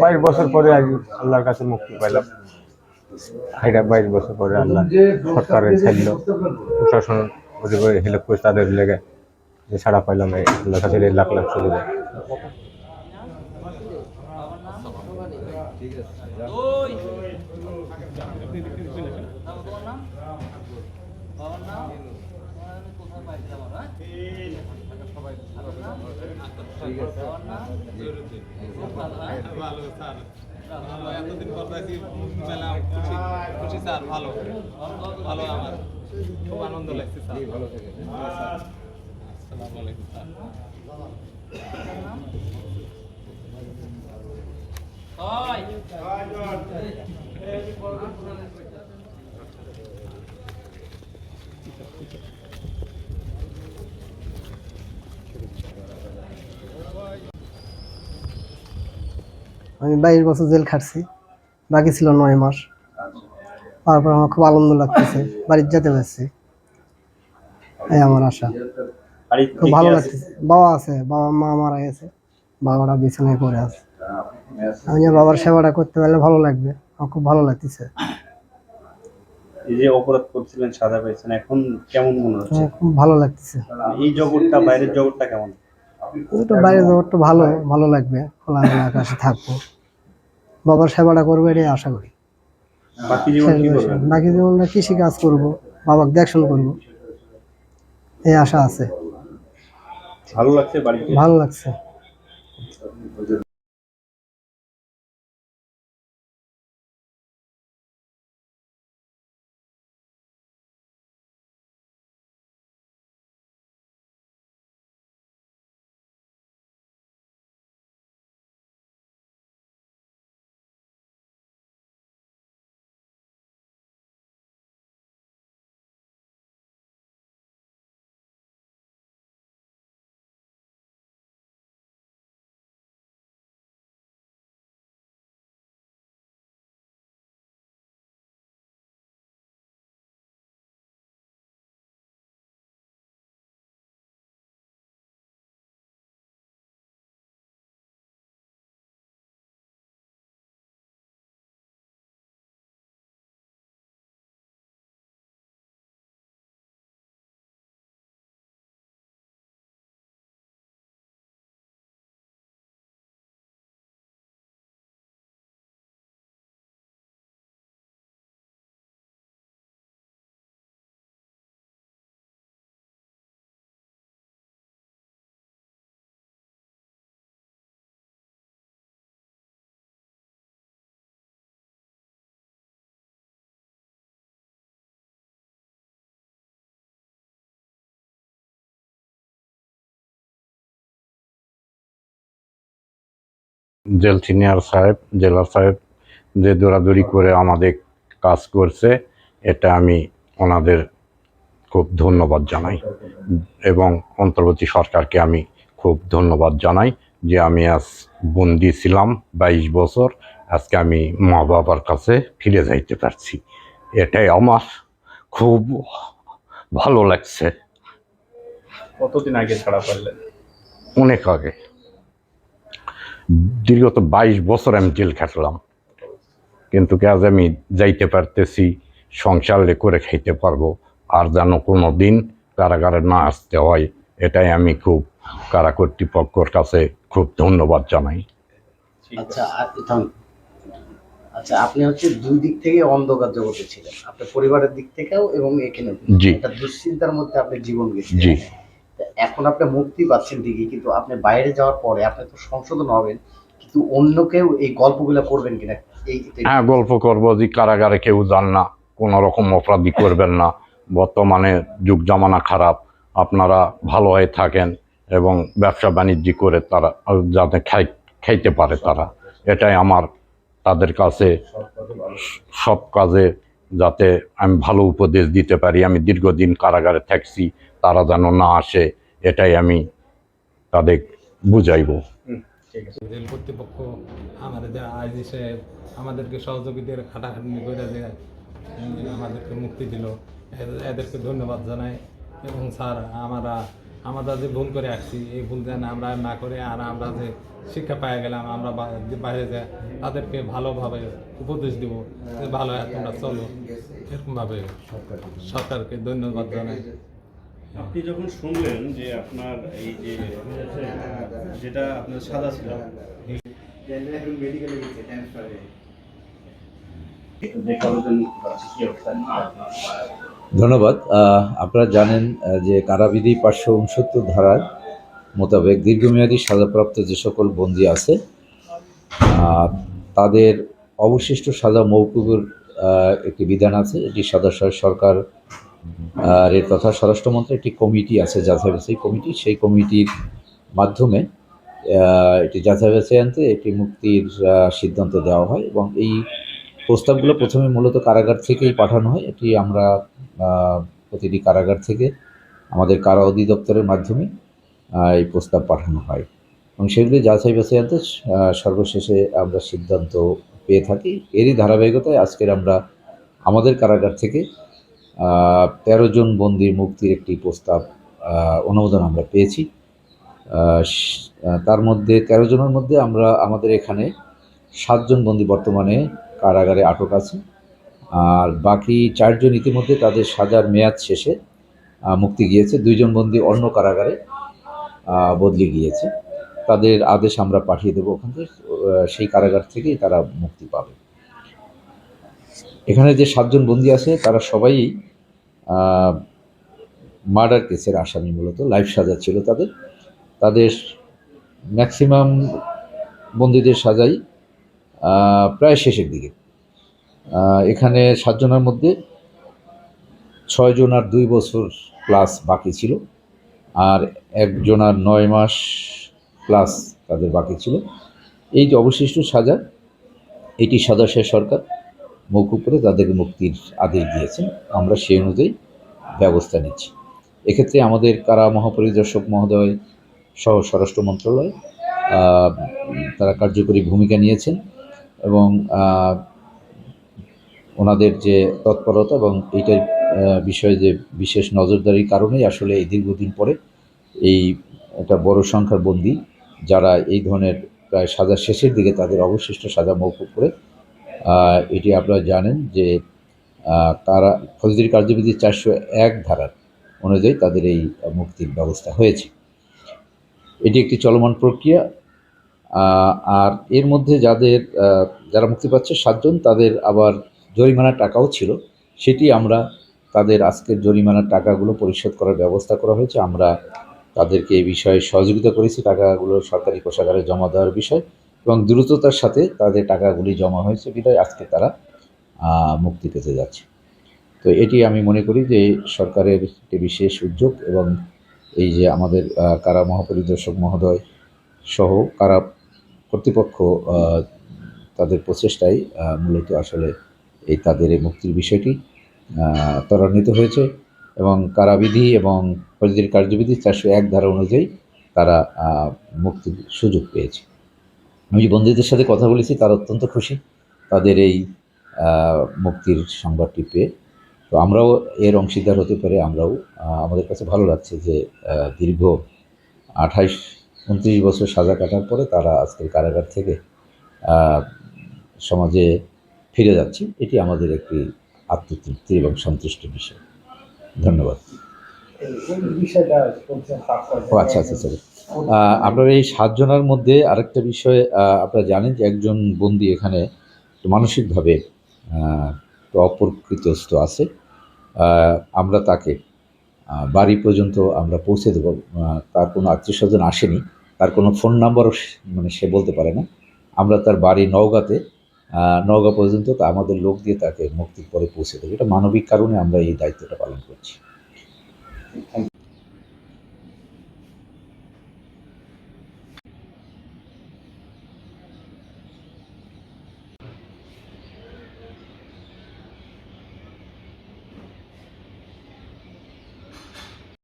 বাইশ বছর পরে আল্লাহর কাছে মুক্তি পাইলাম। এটা বাইশ বছর পরে আল্লাহ সরকারের ছাড়ল প্রশাসন হেল্প করে তাদের লেগে। যে ছাড়া পাইলাম আল্লাহর কাছে লাখ লাখ চলে যায় ভালো স্যার এতদিন পর পেলাম খুশি স্যার ভালো ভালো। আমার খুব আনন্দ লাগছে স্যার ভালো আমি বাইশ বছর জেল খাটছি বাকি ছিল নয় মাস। তারপর আমার খুব আনন্দ লাগতেছে বাড়ির যেতে পারছি। এই আমার আশা। খুব ভালো লাগতেছে। বাবা আছে বাবা মা মারা গেছে। বাবারা বিছানায় পড়ে আছে। আমি বাবার সেবাটা করতে পারলে ভালো লাগবে আমার খুব ভালো লাগতেছে। এই যে অপরাধ করছিলেন সাজা পেয়েছেন এখন কেমন মনে হচ্ছে? খুব ভালো লাগতেছে। এই জগৎটা বাইরের জগৎটা কেমন? একটু বাইরে যাওয়ার ভালো ভালো লাগবে খোলামেলা আকাশে থাকব। বাবার সেবাটা করব এটাই আশা করি। বাকি জীবন কৃষি কাজ করব বাবাকে দেখশন করব। এই আশা আছে। ভালো লাগছে ভালো লাগছে। জেল সিনিয়র সাহেব জেলার সাহেব যে দৌড়াদৌড়ি করে আমাদের কাজ করছে এটা আমি ওনাদের খুব ধন্যবাদ জানাই এবং অন্তর্বর্তী সরকারকে আমি খুব ধন্যবাদ জানাই যে আমি আজ বন্দি ছিলাম বাইশ বছর আজকে আমি মা বাবার কাছে ফিরে যাইতে পারছি। এটাই আমার খুব ভালো লাগছে। কতদিন আগে ছাড়া পারলেন? অনেক আগে। দীর্ঘত বাইশ বছর আমি জেল খাটলাম। কিন্তু আজ আমি যাইতে পারতেছি সংসার করে খাইতে পারব আর যেন কোনো দিন কারাগারে না আসতে হয় এটাই আমি খুব কারা কর্তৃপক্ষর কাছে খুব ধন্যবাদ জানাই। আচ্ছা আচ্ছা আপনি হচ্ছে দুই দিক থেকে অন্ধকার জগতে ছিলেন। আপনার পরিবারের দিক থেকেও এবং এখানে। জি। একটা দুশ্চিন্তার মধ্যে আপনি জীবন গেছেন জি। এখন আপনি মুক্তি পাচ্ছেন ঠিকই, কিন্তু আপনি বাইরে যাওয়ার পরে আপনি তো সংশোধন হবেন, কিন্তু অন্য কেউ এই গল্পগুলো করবেন কিনা? হ্যাঁ গল্প করব যে কারাগারে কেউ যান না, কোনো রকম অপরাধী করবেন না। বর্তমানে যুগ জামানা খারাপ, আপনারা ভালো হয়ে থাকেন এবং ব্যবসা বাণিজ্য করে তারা, যাতে খাই, খাইতে পারে তারা। এটাই আমার, তাদের কাছে সব কাজে যাতে আমি ভালো উপদেশ দিতে পারি। আমি দীর্ঘদিন কারাগারে থাকছি তারা যেন না আসে, এটাই আমি তাদের বুঝাইব। রেল কর্তৃপক্ষ আমাদের যে আইজি সাহেব আমাদেরকে সহযোগিতার খাটাখাটনি করে যে, আমাদেরকে মুক্তি দিল। এদের- এদেরকে ধন্যবাদ জানাই এবং স্যার, আমরা আমরা যে ভুল করে আসছি, এই ভুল যেন আমরা না করে আর আমরা যে শিক্ষা পেয়ে গেলাম, আমরা বাইরে যাই তাদেরকে ভালোভাবে উপদেশ দিব, যে ভালো তোমরা চলো। এরকমভাবে সরকারকে ধন্যবাদ জানাই। আপনি যখন শুনলেন যে আপনার এই যে যেটা আপনার সাদা ছিল ধন্যবাদ। আপনারা জানেন যে কারাবিধি পাঁচশো উনসত্তর ধারার মোতাবেক দীর্ঘমেয়াদী সাজাপ্রাপ্ত যে সকল বন্দী আছে তাদের অবশিষ্ট সাজা মৌকুবের একটি বিধান আছে এটি সদস্য সরকার আহ, এর তথা স্বরাষ্ট্রমন্ত্রী একটি কমিটি আছে যাচাই বাছাই কমিটি সেই কমিটির মাধ্যমে এটি যাচাই বাছাই আনতে একটি মুক্তির সিদ্ধান্ত দেওয়া হয় এবং এই প্রস্তাবগুলো প্রথমে মূলত কারাগার থেকেই পাঠানো হয়। এটি আমরা প্রতিটি কারাগার থেকে আমাদের কারা অধিদপ্তরের মাধ্যমে এই প্রস্তাব পাঠানো হয়। এবং সেগুলি যাচাই বাছাই আনতে সর্বশেষে আমরা সিদ্ধান্ত পেয়ে থাকি। এরই ধারাবাহিকতায় আজকের আমরা আমাদের কারাগার থেকে তেরো জন বন্দির মুক্তির একটি প্রস্তাব অনুমোদন আমরা পেয়েছি। তার মধ্যে তেরো জনের মধ্যে আমরা, আমাদের এখানে সাতজন বন্দি বর্তমানে কারাগারে আটক আছে। আর বাকি চারজন ইতিমধ্যে তাদের সাজার মেয়াদ শেষে মুক্তি গিয়েছে। দুইজন বন্দি অন্য কারাগারে বদলি গিয়েছে। তাদের আদেশ আমরা পাঠিয়ে দেবো ওখান থেকে। সেই কারাগার থেকেই তারা মুক্তি পাবে। এখানে যে সাতজন বন্দি আছে, তারা সবাই মার্ডার কেসের আসামি মূলত লাইফ সাজা ছিল তাদের। তাদের ম্যাক্সিমাম বন্দীদের সাজাই প্রায় শেষের দিকে। এখানে সাতজনের মধ্যে ছয়জন আর দুই বছর প্লাস বাকি ছিল, আর একজন আর নয় মাস প্লাস তাদের বাকি ছিল। এই যে অবশিষ্ট সাজা, এটি সদস্য সরকার। মৌকুব করে তাদের মুক্তির আদেশ দিয়েছেন, আমরা সেই অনুযায়ী ব্যবস্থা নিচ্ছি। এক্ষেত্রে আমাদের কারা মহাপরিদর্শক মহোদয় সহ স্বরাষ্ট্র মন্ত্রণালয় তারা কার্যকরী ভূমিকা নিয়েছেন এবং ওনাদের যে তৎপরতা এবং এইটার বিষয়ে যে বিশেষ নজরদারির কারণেই আসলে এই দীর্ঘদিন পরে এই একটা বড় সংখ্যার বন্দী যারা এই ধরনের প্রায় সাজা শেষের দিকে তাদের অবশিষ্ট সাজা মৌকুব করে এটি আপনারা জানেন যে তারা ফৌজদারি কার্যবিধি চারশো এক ধারার অনুযায়ী তাদের এই মুক্তির ব্যবস্থা হয়েছে। এটি একটি চলমান প্রক্রিয়া আর এর মধ্যে যাদের যারা মুক্তি পাচ্ছে, সাতজন, তাদের আবার জরিমানার টাকাও ছিল। সেটি আমরা তাদের আজকের জরিমানার টাকাগুলো পরিশোধ করার ব্যবস্থা করা হয়েছে। আমরা তাদেরকে এই বিষয়ে সহযোগিতা করেছি। টাকাগুলো সরকারি কোষাগারে জমা দেওয়ার বিষয়। এবং দ্রুততার সাথে তাদের টাকাগুলি জমা হয়েছে। বিধায় আজকে তারা মুক্তি পেতে যাচ্ছে। তো এটি আমি মনে করি যে সরকারের একটি বিশেষ উদ্যোগ এবং এই যে আমাদের কারা মহাপরিদর্শক মহোদয় সহ কারা কর্তৃপক্ষ তাদের প্রচেষ্টায় মূলত আসলে এই তাদের এই মুক্তির বিষয়টি ত্বরান্বিত হয়েছে এবং কারাবিধি এবং ফৌজদারি কার্যবিধি চারশো এক ধারা অনুযায়ী তারা মুক্তির সুযোগ পেয়েছে। আমি যে বন্ধুদের সাথে কথা বলেছি তারা অত্যন্ত খুশি। তাদের এই মুক্তির সংবাদটি পেয়ে। তো আমরাও এর অংশীদার হতে পারে আমরাও আমাদের কাছে ভালো লাগছে যে দীর্ঘ আঠাইশ উনত্রিশ বছর সাজা কাটার পরে তারা আজকের কারাগার থেকে সমাজে ফিরে যাচ্ছে। এটি আমাদের একটি আত্মতৃপ্তি এবং সন্তুষ্টির বিষয়। ধন্যবাদ। ও আচ্ছা আচ্ছা সরি আপনার এই সাতজনের মধ্যে আরেকটা বিষয় আপনারা জানেন যে একজন বন্দি এখানে মানসিকভাবে অপরকৃতস্থ আছে। আমরা তাকে বাড়ি পর্যন্ত আমরা পৌঁছে দেবো। তার কোনো আত্মীয় স্বজন আসেনি। তার কোনো ফোন নাম্বারও মানে সে বলতে পারে না। আমরা তার বাড়ি নওগাঁতে নওগাঁ পর্যন্ত তা আমাদের লোক দিয়ে তাকে মুক্তির পরে পৌঁছে দেবো। এটা মানবিক কারণে আমরা এই দায়িত্বটা পালন করছি।